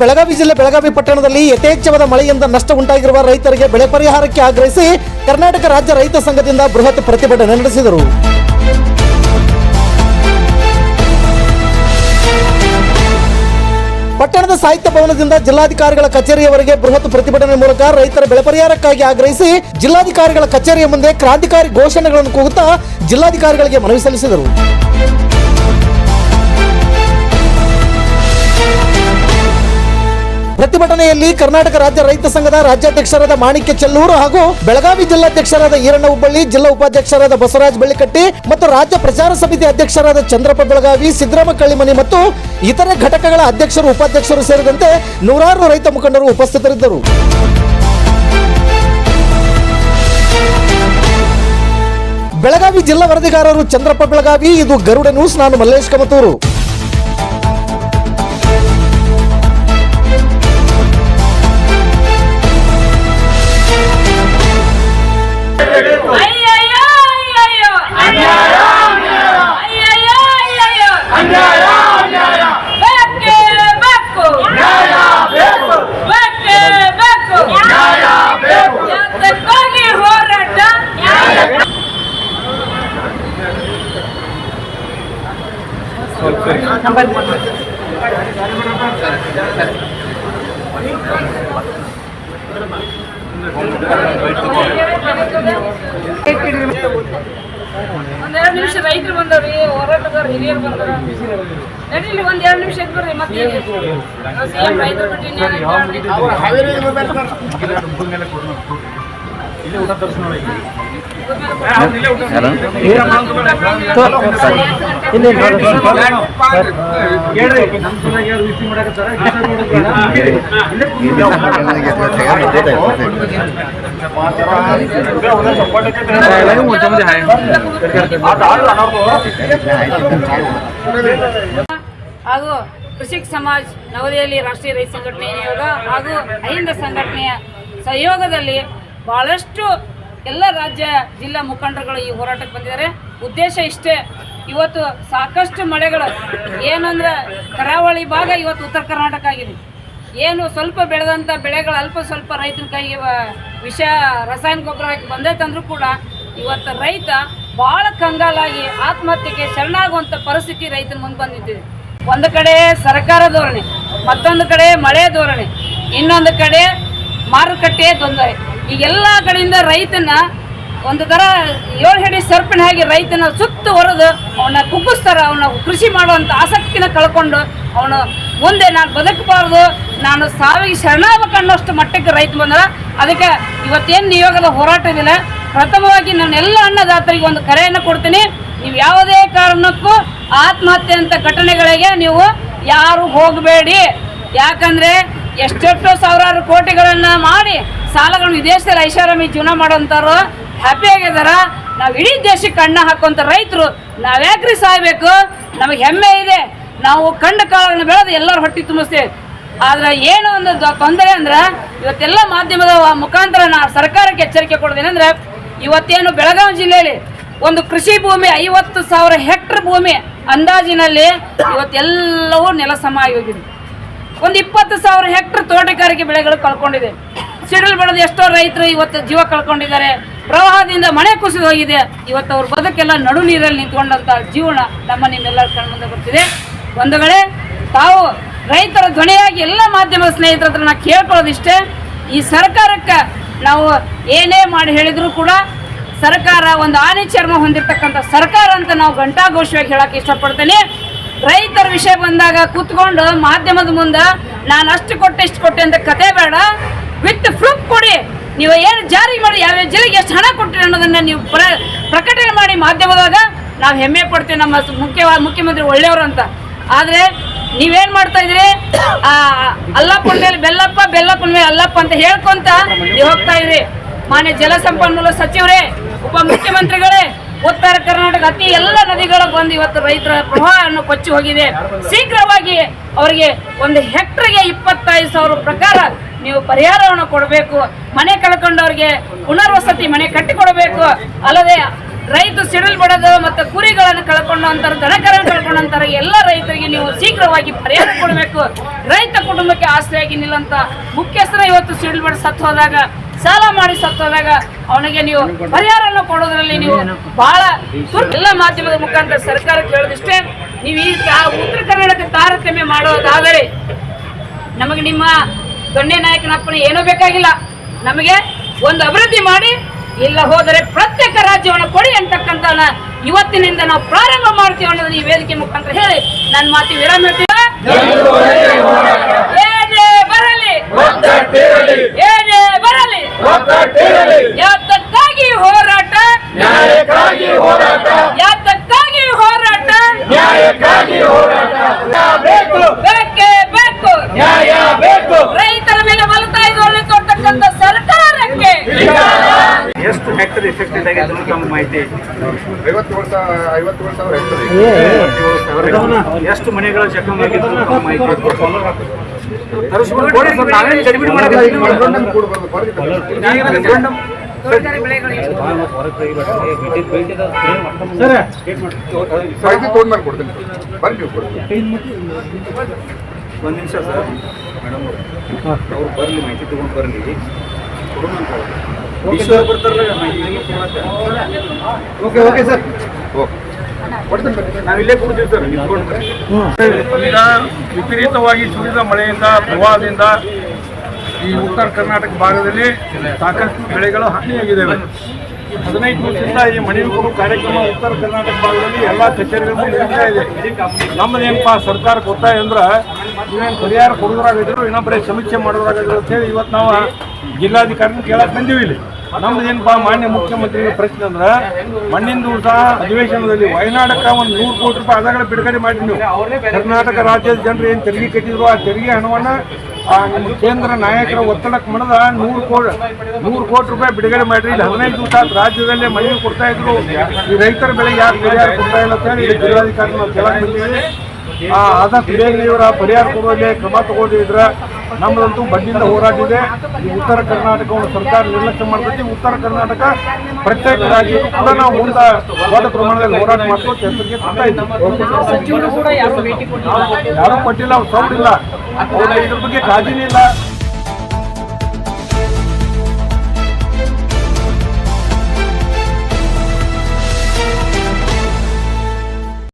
ಬೆಳಗಾವಿ ಜಿಲ್ಲೆ ಬೆಳಗಾವಿ ಪಟ್ಟಣದಲ್ಲಿ ಯಥೇಚ್ಛವಾದ ಮಳೆಯಿಂದ ನಷ್ಟ ಉಂಟಾಗಿರುವ ರೈತರಿಗೆ ಬೆಳೆ ಪರಿಹಾರಕ್ಕೆ ಆಗ್ರಹಿಸಿ ಕರ್ನಾಟಕ ರಾಜ್ಯ ರೈತ ಸಂಘದಿಂದ ಬೃಹತ್ ಪ್ರತಿಭಟನೆ ನಡೆಸಿದರು. ಪಟ್ಟಣದ ಸಾಹಿತ್ಯ ಭವನದಿಂದ ಜಿಲ್ಲಾಧಿಕಾರಿಗಳ ಕಚೇರಿಯವರೆಗೆ ಬೃಹತ್ ಪ್ರತಿಭಟನೆ ಮೂಲಕ ರೈತರ ಬೆಳೆ ಪರಿಹಾರಕ್ಕಾಗಿ ಆಗ್ರಹಿಸಿ ಜಿಲ್ಲಾಧಿಕಾರಿಗಳ ಕಚೇರಿಯ ಮುಂದೆ ಕ್ರಾಂತಿಕಾರಿ ಘೋಷಣೆಗಳನ್ನು ಕೂಗುತ್ತಾ ಜಿಲ್ಲಾಧಿಕಾರಿಗಳಿಗೆ ಮನವಿ ಸಲ್ಲಿಸಿದರು. ಪ್ರತಿಭಟನೆಯಲ್ಲಿ ಕರ್ನಾಟಕ ರಾಜ್ಯ ರೈತ ಸಂಘದ ರಾಜ್ಯಾಧ್ಯಕ್ಷರಾದ ಮಾಣಿಕ್ಯ ಚೆಲ್ಲೂರು ಹಾಗೂ ಬೆಳಗಾವಿ ಜಿಲ್ಲಾಧ್ಯಕ್ಷರಾದ ಈರಣ್ಣ ಹುಬ್ಬಳ್ಳಿ, ಜಿಲ್ಲಾ ಉಪಾಧ್ಯಕ್ಷರಾದ ಬಸವರಾಜ್ ಬೆಳ್ಳಿಕಟ್ಟಿ ಮತ್ತು ರಾಜ್ಯ ಪ್ರಚಾರ ಸಮಿತಿ ಅಧ್ಯಕ್ಷರಾದ ಚಂದ್ರಪ್ಪ ಬೆಳಗಾವಿ ಸಿದ್ದರಾಮ ಕಳ್ಳಿಮನಿ ಮತ್ತು ಇತರೆ ಘಟಕಗಳ ಅಧ್ಯಕ್ಷರು, ಉಪಾಧ್ಯಕ್ಷರು ಸೇರಿದಂತೆ ನೂರಾರು ರೈತ ಮುಖಂಡರು ಉಪಸ್ಥಿತರಿದ್ದರು. ಬೆಳಗಾವಿ ಜಿಲ್ಲಾ ವರದಿಗಾರರು ಚಂದ್ರಪ್ಪ ಬೆಳಗಾವಿ, ಇದು ಗರುಡ ನ್ಯೂಸ್, ನಾನು ಮಲ್ಲೇಶ್ ಕಮತೂರು. ಒಂದೆರಡು ನಿಮಿಷ ರೈತರು ಬಂದವ್ರಿ ಹೋರಾಟಗಾರ ಹಿರಿಯರು ಬಂದವ್ರ ನಡೀಲಿ ಒಂದ್ ಎರಡು ನಿಮಿಷ ಎದ್ದು ಬರ್ರಿ ಮತ್ತೆ ರೈತರು ಬಿಟ್ಟು ಹಾಗೂ ಕೃಷಿಕ್ ಸಮಾಜ್ ನವದೆಹಲಿ ರಾಷ್ಟ್ರೀಯ ರೈತ ಸಂಘಟನೆ ನಿಯೋಗ ಹಾಗೂ ಅಹಿಂದ ಸಂಘಟನೆಯ ಸಹಯೋಗದಲ್ಲಿ ಬಹಳಷ್ಟು ಎಲ್ಲ ರಾಜ್ಯ ಜಿಲ್ಲಾ ಮುಖಂಡರುಗಳು ಈ ಹೋರಾಟಕ್ಕೆ ಬಂದಿದ್ದಾರೆ. ಉದ್ದೇಶ ಇಷ್ಟೇ, ಇವತ್ತು ಸಾಕಷ್ಟು ಮಳೆಗಳು ಏನಂದ್ರೆ ಕರಾವಳಿ ಭಾಗ ಇವತ್ತು ಉತ್ತರ ಕರ್ನಾಟಕ ಆಗಿದೆ. ಏನು ಸ್ವಲ್ಪ ಬೆಳೆದಂಥ ಬೆಳೆಗಳು ಅಲ್ಪ ಸ್ವಲ್ಪ ರೈತನ ಕೈಗೆ ವಿಷ, ರಸಾಯನ ಗೊಬ್ಬರ ಹಾಕಿ ಬಂದೈತಂದ್ರೂ ಕೂಡ ಇವತ್ತು ರೈತ ಭಾಳ ಕಂಗಾಲಾಗಿ ಆತ್ಮಹತ್ಯೆಗೆ ಶರಣಾಗುವಂಥ ಪರಿಸ್ಥಿತಿ ರೈತನ ಮುಂದೆ ಬಂದಿದ್ದಿದೆ ಒಂದು ಕಡೆ ಸರ್ಕಾರ ಧೋರಣೆ, ಮತ್ತೊಂದು ಕಡೆ ಮಳೆ ಧೋರಣೆ, ಇನ್ನೊಂದು ಕಡೆ ಮಾರುಕಟ್ಟೆ ತೊಂದರೆ ಈ ಎಲ್ಲ ಕಡೆಯಿಂದ ರೈತನ ಒಂದು ಥರ ಏಳು ಹೆಡಿ ಸರ್ಪಿನ ಹಾಗೆ ರೈತನ ಸುತ್ತು ಹೊರದು ಅವನ್ನ ಕುಗ್ಗಿಸ್ತಾರ, ಅವನ ಕೃಷಿ ಮಾಡುವಂಥ ಆಸಕ್ತಿನ ಕಳ್ಕೊಂಡು ಅವನು ಮುಂದೆ ನಾನು ಬದುಕಬಾರ್ದು, ನಾನು ಸಾವಿಗೆ ಶರಣಾಗಬೇಕನ್ನೋಷ್ಟು ಮಟ್ಟಕ್ಕೆ ರೈತ ಬಂದ್ರೆ. ಅದಕ್ಕೆ ಇವತ್ತೇನು ನಿಯೋಗದ ಹೋರಾಟ ಇದಿಲ್ಲ. ಪ್ರಥಮವಾಗಿ ನಾನು ಎಲ್ಲ ಅನ್ನದಾತರಿಗೆ ಒಂದು ಕರೆಯನ್ನು ಕೊಡ್ತೀನಿ. ನೀವು ಯಾವುದೇ ಕಾರಣಕ್ಕೂ ಆತ್ಮಹತ್ಯೆ ಅಂತ ಘಟನೆಗಳಿಗೆ ನೀವು ಯಾರು ಹೋಗಬೇಡಿ. ಯಾಕಂದ್ರೆ ಎಷ್ಟೆಷ್ಟೋ ಸಾವಿರಾರು ಕೋಟಿಗಳನ್ನು ಮಾಡಿ ಸಾಲಗಳನ್ನು ವಿದೇಶದಲ್ಲಿ ಐಷಾರಾಮಿ ಜೀವನ ಮಾಡೋಂಥವ್ರು ಹ್ಯಾಪಿ ಆಗಿದಾರ. ನಾವು ಇಡೀ ದೇಶಕ್ಕೆ ಅಣ್ಣ ಹಾಕುವಂಥ ರೈತರು ನಾವ್ಯಾಕ್ರಿ ಸಾಯ್ಬೇಕು? ನಮಗೆ ಹೆಮ್ಮೆ ಇದೆ. ನಾವು ಕಂಡ ಕಾಳನ್ನು ಬೆಳೆದು ಎಲ್ಲರೂ ಹೊಟ್ಟೆ ತುಂಬಿಸ್ತೇವೆ. ಆದ್ರೆ ಏನು ಒಂದು ತೊಂದರೆ ಅಂದ್ರೆ ಇವತ್ತೆಲ್ಲ ಮಾಧ್ಯಮದ ಮುಖಾಂತರ ನಾ ಸರ್ಕಾರಕ್ಕೆ ಎಚ್ಚರಿಕೆ ಕೊಡೋದೇನೆ ಅಂದ್ರೆ ಇವತ್ತೇನು ಬೆಳಗಾವಿ ಜಿಲ್ಲೆಯಲ್ಲಿ ಒಂದು ಕೃಷಿ ಭೂಮಿ ಐವತ್ತು ಸಾವಿರ ಹೆಕ್ಟರ್ ಭೂಮಿ ಅಂದಾಜಿನಲ್ಲಿ ಇವತ್ತೆಲ್ಲವೂ ನೆಲಸಮ ಆಗಿ ಹೋಗಿದೆ ಒಂದು ಇಪ್ಪತ್ತು ಸಾವಿರ ಹೆಕ್ಟರ್ ತೋಟಗಾರಿಕೆ ಬೆಳೆಗಳು ಕಳ್ಕೊಂಡಿದೆ. ಸಿಡಲ್ ಬೆಳೆದ ಎಷ್ಟೋ ರೈತರು ಇವತ್ತು ಜೀವ ಕಳ್ಕೊಂಡಿದ್ದಾರೆ. ಪ್ರವಾಹದಿಂದ ಮನೆ ಕುಸಿದು ಹೋಗಿದೆ. ಇವತ್ತು ಅವ್ರ ಬದುಕೆಲ್ಲ ನಡು ನೀರಲ್ಲಿ ನಿಂತ್ಕೊಂಡಂತ ಜೀವನ ನಮ್ಮ ನಿಮ್ಮೆಲ್ಲರ ಕಣ್ಮುಂದೆ ಬರ್ತಿದೆ. ವೇಳೆ ತಾವು ರೈತರ ಧ್ವನಿಯಾಗಿ ಎಲ್ಲ ಮಾಧ್ಯಮ ಸ್ನೇಹಿತರ ಹತ್ರ ನಾ ಕೇಳ್ಕೊಳ್ಳೋದಿಷ್ಟೇ. ಈ ಸರ್ಕಾರಕ್ಕೆ ನಾವು ಏನೇ ಮಾಡಿ ಹೇಳಿದರೂ ಕೂಡ ಸರ್ಕಾರ ಒಂದು ಆನೆ ಚರ್ಮ ಹೊಂದಿರತಕ್ಕಂಥ ಸರ್ಕಾರ ಅಂತ ನಾವು ಘಂಟಾಘೋಷವಾಗಿ ಹೇಳಕ್ಕೆ ಇಷ್ಟಪಡ್ತೇನೆ. ರೈತರ ವಿಷಯ ಬಂದಾಗ ಕೂತ್ಕೊಂಡು ಮಾಧ್ಯಮದ ಮುಂದೆ ನಾನು ಅಷ್ಟು ಕೊಟ್ಟೆ, ಇಷ್ಟು ಕೊಟ್ಟೆ ಅಂತ ಕತೆ ಬೇಡ. ವಿತ್ ಪ್ರೂಫ್ ಕೊಡಿ. ನೀವು ಏನು ಜಾರಿ ಮಾಡಿ ಯಾವ ಜಿಲ್ಲೆಗೆ ಎಷ್ಟು ಹಣ ಕೊಟ್ಟಿರಿ ಅನ್ನೋದನ್ನ ನೀವು ಪ್ರ, ಪ್ರಕಟಣೆ ಮಾಡಿ ಮಾಧ್ಯಮದಾಗ ನಾವು ಹೆಮ್ಮೆ ಪಡ್ತೀವಿ ನಮ್ಮ ಮುಖ್ಯವಾದ ಮುಖ್ಯಮಂತ್ರಿ ಒಳ್ಳೆಯವರು ಅಂತ. ಆದರೆ ನೀವೇನು ಮಾಡ್ತಾ ಇದ್ರಿ? ಆ ಅಲ್ಲಪ್ಪನ ಮೇಲೆ ಬೆಲ್ಲಪ್ಪ ಬೆಲ್ಲಪ್ಪನ ಮೇಲೆ ಅಲ್ಲಪ್ಪ ಅಂತ ಹೇಳ್ಕೊಂತ ನೀವು ಹೋಗ್ತಾ ಇದ್ರಿ. ಮಾನ್ಯ ಜಲಸಂಪನ್ಮೂಲ ಸಚಿವರೇ ಉಪಮುಖ್ಯಮಂತ್ರಿಗಳೇ ಉತ್ತರ ಕರ್ನಾಟಕ ಅತಿ ಎಲ್ಲ ನದಿಗಳ ಬಂದು ಇವತ್ತು ರೈತರ ಪ್ರವಾಹವನ್ನು ಕೊಚ್ಚಿ ಹೋಗಿದೆ. ಶೀಘ್ರವಾಗಿ ಅವರಿಗೆ ಒಂದು ಹೆಕ್ಟರ್ಗೆ ಇಪ್ಪತ್ತೈದು ಸಾವಿರ ಪ್ರಕಾರ ನೀವು ಪರಿಹಾರವನ್ನು ಕೊಡಬೇಕು. ಮನೆ ಕಳ್ಕೊಂಡವ್ರಿಗೆ ಪುನರ್ವಸತಿ ಮನೆ ಕಟ್ಟಿಕೊಡಬೇಕು. ಅಲ್ಲದೆ ರೈತ ಸಿಡಿಲ್ ಬಡದ ಮತ್ತು ಕುರಿಗಳನ್ನು ಕಳ್ಕೊಂಡಂತಾರೆ ದನಕರನ್ನು ಕಳ್ಕೊಂಡಂತಾರೆ ಎಲ್ಲ ರೈತರಿಗೆ ನೀವು ಶೀಘ್ರವಾಗಿ ಪರಿಹಾರ ಕೊಡಬೇಕು. ರೈತ ಕುಟುಂಬಕ್ಕೆ ಆಸ್ತಿಯಾಗಿ ನಿಲ್ಲಂತ ಮುಖ್ಯಸ್ಥರ ಇವತ್ತು ಸಿಡಿಲ್ ಬಡ ಸತ್ತು ಹೋದಾಗ ಸಾಲ ಮಾಡಿ ಸತ್ತದಾಗ ಅವನಿಗೆ ನೀವು ಪರಿಹಾರವನ್ನು ಕೊಡೋದ್ರಲ್ಲಿ ನೀವು ಬಹಳ ಎಲ್ಲ ಮಾಧ್ಯಮದ ಮುಖಾಂತರ ಸರ್ಕಾರ ಕೇಳೋದಿಷ್ಟೇ ನೀವು ಈ ಉತ್ತರ ಕರ್ನಾಟಕ ತಾರತಮ್ಯ ಮಾಡೋದಾದರೆ ನಮಗೆ ನಿಮ್ಮ ದೊಣ್ಣೆ ನಾಯಕನಪ್ಪಣೆ ಏನೂ ಬೇಕಾಗಿಲ್ಲ. ನಮಗೆ ಒಂದು ಅಭಿವೃದ್ಧಿ ಮಾಡಿ ಇಲ್ಲ ಹೋದರೆ ಪ್ರತ್ಯೇಕ ರಾಜ್ಯವನ್ನು ಕೊಡಿ ಅಂತಕ್ಕಂಥ ಇವತ್ತಿನಿಂದ ನಾವು ಪ್ರಾರಂಭ ಮಾಡ್ತೀವಿ ಅನ್ನೋದು ಈ ವೇದಿಕೆ ಮುಖಾಂತರ ಹೇಳಿ ನನ್ನ ಮಾತಿ ವಿರಾಮ ಬರಲಿ. ಯಾತಕ್ಕಾಗಿ ಹೋರಾಟ? ನ್ಯಾಯಕ್ಕಾಗಿ ಹೋರಾಟ. ಯಾತಕ್ಕಾಗಿ ಹೋರಾಟ? ನ್ಯಾಯಕ್ಕಾಗಿ ಹೋರಾಟ. ಬೇಕು. ಬೇಕೇ ಬೇಕು. ನ್ಯಾಯ ಬೇಕು. ರೈತರ ಮೇಲೆ ಮಲತಾಯಿ ಇದ್ರಲ್ಲಿ ಕೊಡ್ತಕ್ಕಂಥ ಸರ್ಕಾರಕ್ಕೆ. ಎಷ್ಟು ಹೆಕ್ಟರ್ ಎಫೆಕ್ಟೆಡ್ ಆಗಿದೆ ಅಂತ ತಮ್ಮ ಮಾಹಿತಿ? ಐವತ್ತೇಳು ಸಾವಿರ ಐವತ್ತೇಳು ಸಾವಿರ ಹೆಕ್ಟರ್ ಎಷ್ಟು ಮನೆಗಳು ಜಖಮ್ ಆಗಿದೆ ಅಂತ ತಮ್ಮ ಮಾಹಿತಿ? ಕೊಡ್ತೀನಿ. ಬರ್ರಿ ನೀವು ಕೊಡ್ತೀನಿ ಒಂದು ನಿಮಿಷ ಸರ್. ಮೇಡಮ್ ಅವ್ರು ಬರಲಿ ಮಾಹಿತಿ ತಗೊಂಡು ಬರಲಿ. ಕೊಡೋಣ ಬರ್ತಾರಲ್ಲ ಮಾಹಿತಿ. Okay okay sir. ಓಕೆ. ಕೊಡ್ತೀನಿ ಬರ್ರಿ ನಾವು ಇಲ್ಲೇ ಕೊಡ್ತೀವಿ ಸರ್ ನಿಂತ್ಕೊಂಡು ಈಗ ವಿಪರೀತವಾಗಿ ಸುರಿದ ಮಳೆಯಿಂದ, ಪ್ರವಾಹದಿಂದ ಈ ಉತ್ತರ ಕರ್ನಾಟಕ ಭಾಗದಲ್ಲಿ ಸಾಕಷ್ಟು ಬೆಳೆಗಳು ಹಾನಿಯಾಗಿದ್ದಾವೆ. ಹದಿನೈದು ದಿವಸದಿಂದ ಈ ಮನೆಗೆ ಕಾರ್ಯಕ್ರಮ ಉತ್ತರ ಕರ್ನಾಟಕ ಭಾಗದಲ್ಲಿ ಎಲ್ಲ ಕಚೇರಿಗಳು ನಡೀತಾ ಇದೆ. ನಮ್ಮದೇನಪ್ಪ ಸರ್ಕಾರ ಒತ್ತಾಯ ಅಂದ್ರೆ ನೀವೇನು ಪರಿಹಾರ ಕೊಡೋದ್ರಾಗಿದ್ರು ಇನ್ನೊಬ್ಬರೇ ಸಮೀಕ್ಷೆ ಮಾಡೋದ್ರಾಗಿದ್ರು ಅಂತೇಳಿ ಇವತ್ತು ನಾವು ಜಿಲ್ಲಾಧಿಕಾರಿನ ಕೇಳಕ್ಕೆ ಬಂದೀವಿ ಇಲ್ಲಿ. ನಮ್ದು ಏನಪ್ಪ ಮಾನ್ಯ ಮುಖ್ಯಮಂತ್ರಿಗಳ ಪ್ರಶ್ನೆ ಅಂದ್ರೆ, ಮಣ್ಣಿನ ದಿವಸ ಅಧಿವೇಶನದಲ್ಲಿ ವಯನಾಡಕ್ಕೆ ಒಂದು ನೂರು ಕೋಟಿ ರೂಪಾಯಿ ಅದಗಳ ಬಿಡುಗಡೆ ಮಾಡಿ ಕರ್ನಾಟಕ ರಾಜ್ಯದ ಜನರು ಏನು ತೆರಿಗೆ ಕಟ್ಟಿದ್ರು, ಆ ತೆರಿಗೆ ಹಣವನ್ನ ಆ ಕೇಂದ್ರ ನಾಯಕರ ಒತ್ತಡಕ್ಕೆ ಮಣದ ನೂರು ಕೋಟಿ ನೂರು ಕೋಟಿ ರೂಪಾಯಿ ಬಿಡುಗಡೆ ಮಾಡಿರಿ. ಇಲ್ಲಿ ಹದಿನೈದು ದಿವಸ ರಾಜ್ಯದಲ್ಲೇ ಮಳೆ ಕೊಡ್ತಾ ಇದ್ರು. ಈ ರೈತರ ಬೆಳೆಗೆ ಯಾರು ಪರಿಹಾರ ಕೊಡ್ತಾ ಇಲ್ಲ ಅಂತ ಹೇಳಿ ಜಿಲ್ಲಾಧಿಕಾರಿ ನಾವು ಆ ಆದಷ್ಟು ಬೇಗ ಇವರ ಪರಿಹಾರ ಕೊಡುವಲ್ಲಿ ಕ್ರಮ ತಗೊಂಡಿದ್ರೆ ನಮ್ಮದಂತೂ ಬಡ್ಡಿಯಿಂದ ಹೋರಾಟ ಇದೆ ಈ ಉತ್ತರ ಕರ್ನಾಟಕವನ್ನು ಸರ್ಕಾರ ನಿರ್ಲಕ್ಷ್ಯ ಮಾಡ್ತೈತಿ. ಉತ್ತರ ಕರ್ನಾಟಕ ಪ್ರತ್ಯೇಕ ರಾಜ್ಯ ಕೂಡ ನಾವು ಮುಂದೆ ದೊಡ್ಡ ಪ್ರಮಾಣದಲ್ಲಿ ಹೋರಾಟ ಮಾಡ್ಕೊಂಡು ಇದ್ದೀವಿ ಯಾರು ಕೊಟ್ಟಿಲ್ಲ? ಅವ್ರು ಸೌಂಡ್ ಇಲ್ಲ. ಅವ್ರಿಗೆ ಇದ್ರ ಬಗ್ಗೆ ಕಾಳಜಿನೇ ಇಲ್ಲ.